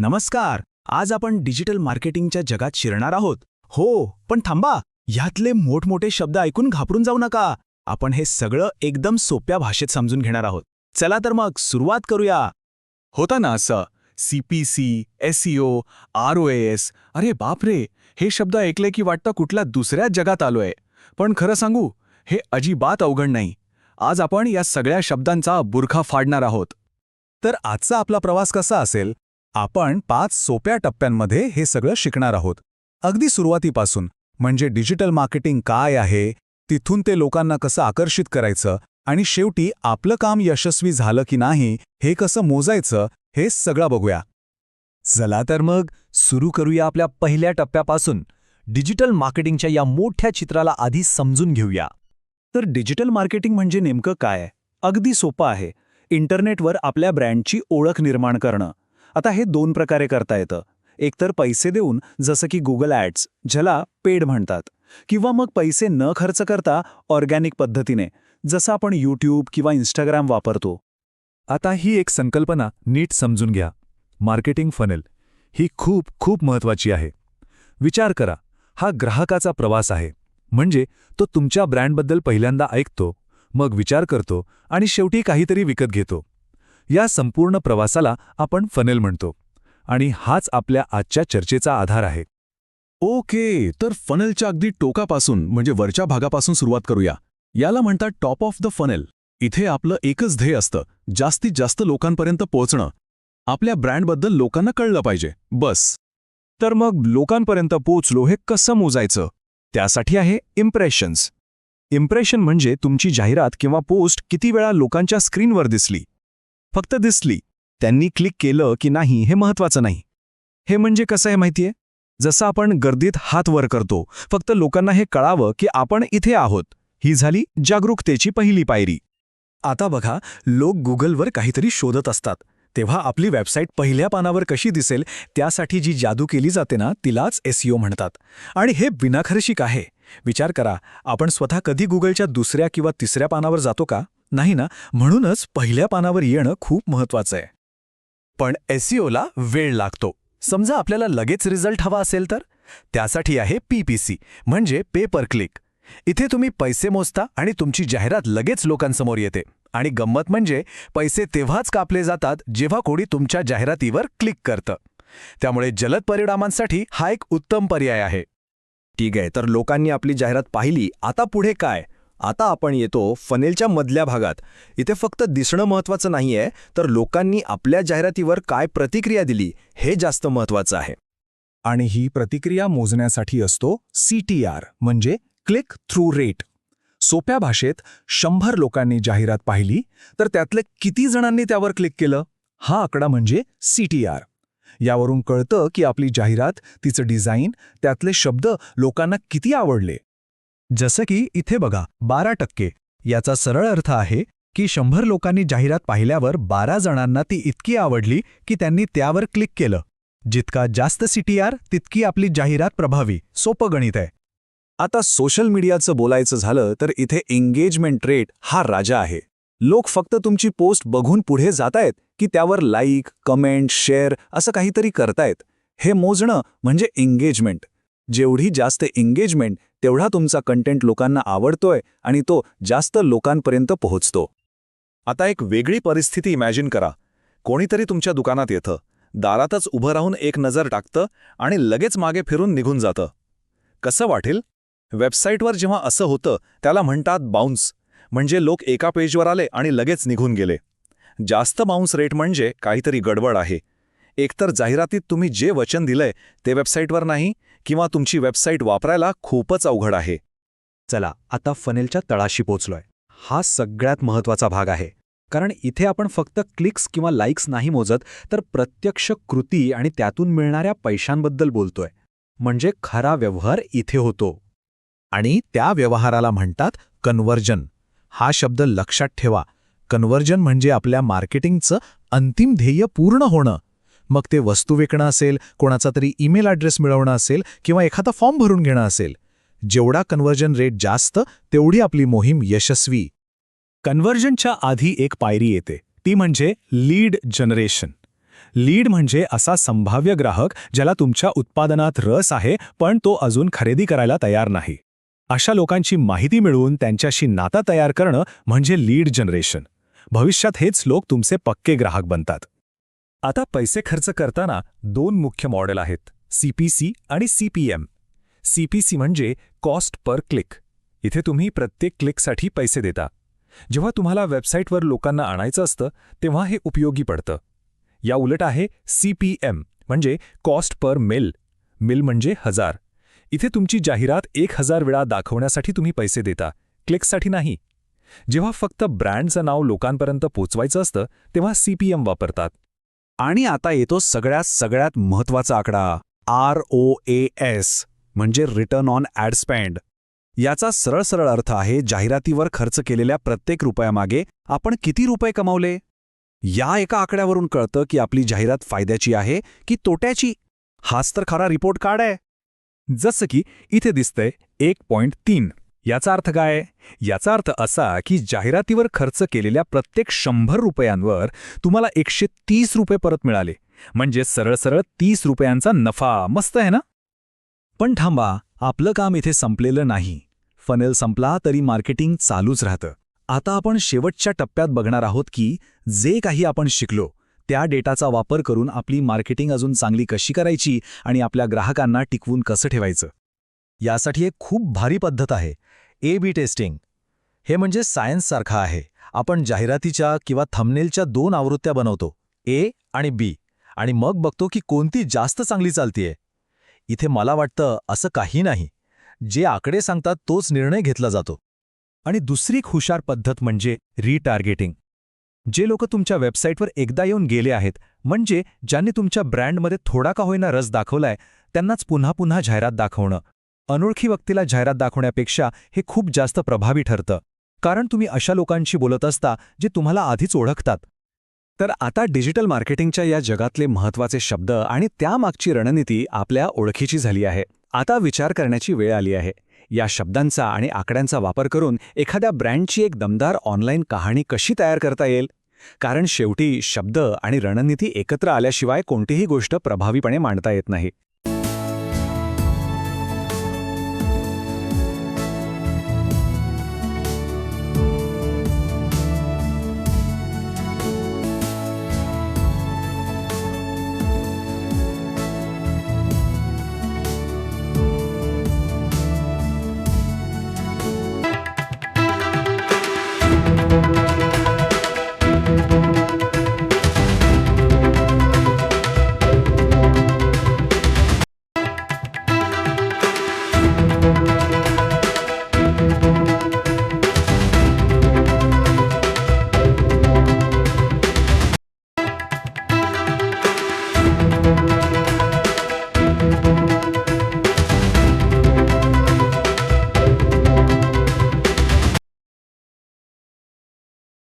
नमस्कार. आज आपण डिजिटल मार्केटिंगच्या जगात शिरणार आहोत. हो पण थांबा. ह्यातले मोठमोठे शब्द ऐकून घाबरून जाऊ नका. आपण हे सगळं एकदम सोप्या भाषेत समजून घेणार आहोत. चला तर मग सुरुवात करूया. होता ना असं? CPC SEO R O S. अरे बापरे! हे शब्द ऐकले की वाटतं कुठल्या दुसऱ्याच जगात आलोय. पण खरं सांगू हे अजिबात अवघड नाही. आज आपण या सगळ्या शब्दांचा बुरखा फाडणार आहोत. तर आजचा आपला प्रवास कसा असेल? आपण पाच सोप्या टप्प्यांमध्ये हे सगळं शिकणार आहोत. अगदी सुरुवातीपासून म्हणजे डिजिटल मार्केटिंग काय आहे तिथून ते लोकांना कसं आकर्षित करायचं आणि शेवटी आपलं काम यशस्वी झालं की नाही हे कसं मोजायचं हे सगळं बघूया. चला तर मग सुरू करूया आपल्या पहिल्या टप्प्यापासून. डिजिटल मार्केटिंगच्या या मोठ्या चित्राला आधी समजून घेऊया. तर डिजिटल मार्केटिंग म्हणजे नेमकं काय? अगदी सोपं आहे. इंटरनेटवर आपल्या ब्रँडची ओळख निर्माण करणं. आता हे दोन प्रकारे करता येतं. एकतर पैसे देऊन जसं की गुगल ॲड्स ज्याला पेड म्हणतात किंवा मग पैसे न खर्च करता ऑर्गॅनिक पद्धतीने जसं आपण यूट्यूब किंवा इंस्टाग्राम वापरतो. आता ही एक संकल्पना नीट समजून घ्या. मार्केटिंग फनेल ही खूप खूप महत्वाची आहे. विचार करा हा ग्राहकाचा प्रवास आहे. म्हणजे तो तुमच्या ब्रँडबद्दल पहिल्यांदा ऐकतो मग विचार करतो आणि शेवटी काहीतरी विकत घेतो. या संपूर्ण प्रवासाला आपण फनेल म्हणतो. आणि हाच आपल्या आजच्या चर्चेचा आधार आहे. ओके तर फनेलच्या अगदी टोकापासून म्हणजे वरच्या भागापासून सुरुवात करूया. याला म्हणतात टॉप ऑफ द फनेल इथे आपलं एकच ध्येय असतं जास्तीत जास्त लोकांपर्यंत पोहोचणं. आपल्या ब्रँडबद्दल लोकांना कळलं पाहिजे बस. तर मग लोकांपर्यंत पोचलो हे कसं मोजायचं? त्यासाठी आहे इम्प्रेशन्स इम्प्रेशन म्हणजे तुमची जाहिरात किंवा पोस्ट किती वेळा लोकांच्या स्क्रीनवर दिसली. फक्त दिसली. त्यांनी क्लिक केलं की नाही हे महत्वाचं नाही. हे म्हणजे कसं आहे माहितीये? जसं आपण गर्दीत हात वर करतो फक्त लोकांना हे कळावं की आपण इथे आहोत. ही झाली जागरूकतेची पहिली पायरी. आता बघा लोक गुगलवर काहीतरी शोधत असतात. तेव्हा आपली वेबसाईट पहिल्या पानावर कशी दिसेल त्यासाठी जी जादू केली जाते ना तिलाच एसईओ म्हणतात. आणि हे बिनाखर्षिक आहे. विचार करा आपण स्वतः कधी गुगलच्या दुसऱ्या किंवा तिसऱ्या पानावर जातो का? नाही ना? म्हणूनच पहिल्या पानावर येणं खूप महत्वाचं आहे. पण एसईओला वेळ लागतो. समजा आपल्याला लगेच रिझल्ट हवा असेल तर? त्यासाठी आहे पीपीसी म्हणजे पे पर क्लिक. इथे तुम्ही पैसे मोजता आणि तुमची जाहिरात लगेच लोकांसमोर येते. आणि गंमत म्हणजे पैसे तेव्हाच कापले जातात जेव्हा कोणी तुमच्या जाहिरातीवर क्लिक करतं. त्यामुळे जलद परिणामांसाठी हा एक उत्तम पर्याय आहे. ठीक आहे तर लोकांनी आपली जाहिरात पाहिली आता पुढे काय? आता आपण येतो फनेलच्या मधल्या भागात. इथे फक्त दिसणं महत्वाचं नाहीये तर लोकांनी आपल्या जाहिरातीवर काय प्रतिक्रिया दिली हे जास्त महत्वाचं आहे. आणि ही प्रतिक्रिया मोजण्यासाठी असतो सी म्हणजे क्लिक थ्रू रेट. सोप्या भाषेत शंभर लोकांनी जाहिरात पाहिली तर त्यातले किती जणांनी त्यावर क्लिक केलं? हा आकडा म्हणजे सी यावरून कळतं की आपली जाहिरात तिचं डिझाईन त्यातले शब्द लोकांना किती आवडले. जसं की इथे बघा बारा टक्के. याचा सरळ अर्थ आहे की शंभर लोकांनी जाहिरात पाहिल्यावर बारा जणांना ती इतकी आवडली की त्यांनी त्यावर क्लिक केलं. जितका जास्त सीटीआर तितकी आपली जाहिरात प्रभावी सोपं गणित आहे. आता सोशल मीडियाचं बोलायचं झालं तर इथे एंगेजमेंट रेट हा राजा आहे. लोक फक्त तुमची पोस्ट बघून पुढे जातायत की त्यावर लाईक कमेंट शेअर असं काहीतरी करतायत. हे मोजणं म्हणजे एंगेजमेंट. जेवढी जास्त एंगेजमेंट तेवढा तुमचा कंटेंट लोकांना आवडतोय आणि तो जास्त लोकांपर्यंत पोहोचतो. आता एक वेगळी परिस्थिती इमॅजिन करा. कोणीतरी तुमच्या दुकानात येतं. दारातच उभं राहून एक नजर टाकतं आणि लगेच मागे फिरून निघून जातं. कसं वाटेल? वेबसाईटवर जेव्हा असं होतं त्याला म्हणतात बाउन्स म्हणजे लोक एका पेजवर आले आणि लगेच निघून गेले. जास्त बाउन्स रेट म्हणजे काहीतरी गडबड आहे. एकतर जाहिरातीत तुम्ही जे वचन दिलंय ते वेबसाईटवर नाही किंवा तुमची वेबसाईट वापरायला खूपच अवघड आहे. चला आता फनेलच्या तळाशी पोचलोय. हा सगळ्यात महत्त्वाचा भाग आहे. कारण इथे आपण फक्त क्लिक्स किंवा लाईक्स नाही मोजत तर प्रत्यक्ष कृती आणि त्यातून मिळणाऱ्या पैशांबद्दल बोलतोय. म्हणजे खरा व्यवहार इथे होतो. आणि त्या व्यवहाराला म्हणतात कन्व्हर्जन हा शब्द लक्षात ठेवा. कन्व्हर्जन म्हणजे आपल्या मार्केटिंगचं अंतिम ध्येय पूर्ण होणं. मग ते वस्तू विकणं असेल कोणाचा तरी ईमेल ॲड्रेस मिळवणं असेल किंवा एखादा फॉर्म भरून घेणं असेल. जेवढा कन्व्हर्जन रेट जास्त तेवढी आपली मोहीम यशस्वी. कन्व्हर्जनच्या आधी एक पायरी येते. ती म्हणजे लीड जनरेशन. लीड म्हणजे असा संभाव्य ग्राहक ज्याला तुमच्या उत्पादनात रस आहे पण तो अजून खरेदी करायला तयार नाही. अशा लोकांची माहिती मिळवून त्यांच्याशी नाता तयार करणं म्हणजे लीड जनरेशन. भविष्यात हेच लोक तुमचे पक्के ग्राहक बनतात. आता पैसे खर्च करताना दोन मुख्य मॉडेल आहेत सीपीसी आणि सीपीएम सीपीसी म्हणजे कॉस्ट पर क्लिक. इथे तुम्ही प्रत्येक क्लिकसाठी पैसे देता. जेव्हा तुम्हाला वेबसाईटवर लोकांना आणायचं असतं तेव्हा हे उपयोगी पडतं. या उलट आहे सीपीएम म्हणजे कॉस्ट पर मिल. मिल म्हणजे हजार. इथे तुमची जाहिरात एक हजार वेळा दाखवण्यासाठी तुम्ही पैसे देता क्लिक्ससाठी नाही. जेव्हा फक्त ब्रँडचं नाव लोकांपर्यंत पोचवायचं असतं तेव्हा सीपीएम वापरतात. आणि आता येतो सगळ्यात सगळ्यात महत्त्वाचा आकडा आर ओ ए एस म्हणजे रिटर्न ऑन ॲड स्पेंड. याचा सरळ सरळ अर्थ आहे जाहिरातीवर खर्च केलेल्या प्रत्येक रुपयामागे आपण किती रुपये कमावले? या एका आकड्यावरून कळतं की आपली जाहिरात फायद्याची आहे की तोट्याची. हाच तर खरा रिपोर्ट कार्ड आहे. जसं की इथे दिसतंय एक पॉइंट तीन. याचा अर्थ काय? याचा अर्थ असा की जाहिरातीवर खर्च केलेल्या प्रत्येक शंभर रुपयांवर तुम्हाला एकशे तीस रुपये परत मिळाले. म्हणजे सरळ सरळ तीस रुपयांचा नफा. मस्त आहे ना? पण थांबा आपलं काम इथे संपलेलं नाही. फनेल संपला तरी मार्केटिंग चालूच राहतं. आता आपण शेवटच्या टप्प्यात बघणार आहोत की जे काही आपण शिकलो त्या डेटाचा वापर करून आपली मार्केटिंग अजून चांगली कशी करायची आणि आपल्या ग्राहकांना टिकवून कसं ठेवायचं. यासाठी एक खूप भारी पद्धत आहे. ए बी टेस्टिंग हे म्हणजे सायन्ससारखं आहे. आपण जाहिरातीच्या किंवा थमनेलच्या दोन आवृत्त्या बनवतो. ए आणि बी आणि मग बघतो की कोणती जास्त चांगली चालतीये. इथे मला वाटतं असं काही नाही. जे आकडे सांगतात तोच निर्णय घेतला जातो. आणि दुसरी एक हुशार पद्धत म्हणजे रिटार्गेटिंग जे लोक तुमच्या वेबसाईटवर एकदा येऊन गेले आहेत म्हणजे ज्यांनी तुमच्या ब्रँडमध्ये थोडा का होईना रस दाखवलाय त्यांनाच पुन्हा पुन्हा जाहिरात दाखवणं. अनोळखी व्यक्तीला जाहिरात दाखवण्यापेक्षा हे खूप जास्त प्रभावी ठरतं. कारण तुम्ही अशा लोकांशी बोलत असता जे तुम्हाला आधीच ओळखतात. तर आता डिजिटल मार्केटिंगच्या या जगातले महत्त्वाचे शब्द आणि त्यामागची रणनीती आपल्या ओळखीची झाली आहे. आता विचार करण्याची वेळ आली आहे. या शब्दांचा आणि आकड्यांचा वापर करून एखाद्या ब्रँडची एक दमदार ऑनलाईन कहाणी कशी तयार करता येईल? कारण शेवटी शब्द आणि रणनीती एकत्र आल्याशिवाय कोणतीही गोष्ट प्रभावीपणे मांडता येत नाही.